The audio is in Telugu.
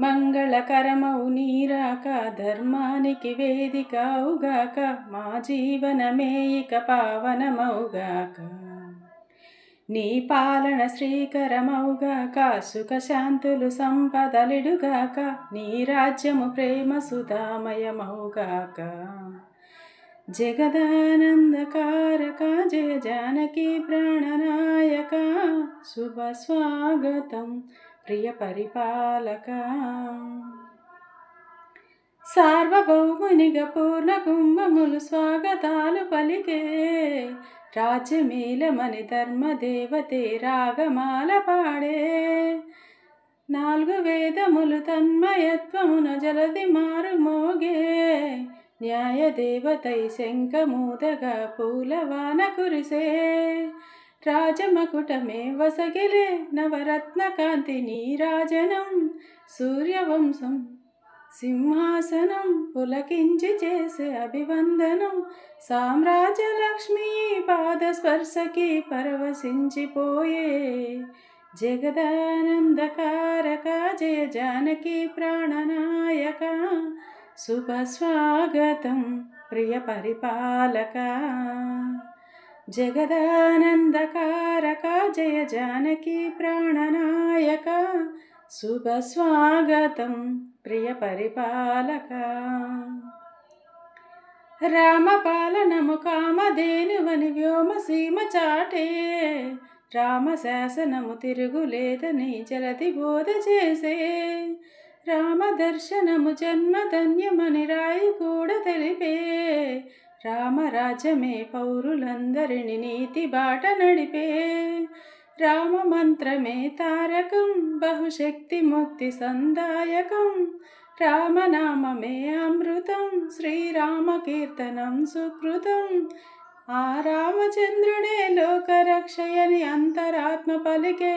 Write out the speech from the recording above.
మంగళకరమౌ నీరాక ధర్మానికి వేదికవుగాక మా జీవనమేయిక పావనమవుగాక. నీ పాలన శ్రీకరమవుగాక సుఖశాంతులు సంపదలిడుగాక నీ రాజ్యము ప్రేమ సుధామయమవుగాక. జగదానందకారక జయ జానకి ప్రాణనాయక శుభ స్వాగతం ప్రియ పరిపాలక. సార్వభౌమునిగ పూర్ణ కుంభములు స్వాగతాలు పలికే రాజ్యమేలమని ధర్మదేవతే రాగమాల పాడే. నాలుగు వేదములు తన్మయత్వమున జలది మారు మోగే న్యాయదేవతై శంఖమూదగా పూలవాన కురిసే రాజమకుటమే వసగిలే నవరత్న కాంతి నీరాజనం సూర్యవంశం సింహాసనం పులకించి చేసే అభివందనం సామ్రాజ్యలక్ష్మి పాదస్పర్శకి పరవశించిపోయే జగదానందకారక జయ జానకి ప్రాణనాయక శుభస్వాగతం ప్రియ పరిపాలక! జగదానందకారక జయ జానకి ప్రాణనాయక! శుభస్వాగతం ప్రియ పరిపాలక! రామపాలనము కామధేనువని వ్యోమసీమ చాటే! రామశాసనము తిరుగులేదని జలది బోధ చేసే! రామదర్శనము జన్మధన్యమని రాయి కూడా తెలిపే రామరాజ్యమే పౌరులందరిని నీతి బాట నడిపే. రామ మంత్రమే తారకం బహుశక్తి ముక్తి సందాయకం. రామనామమే అమృతం శ్రీరామ కీర్తనం సుకృతం. ఆ రామచంద్రుడే లోకరక్షయని అంతరాత్మ పలికే.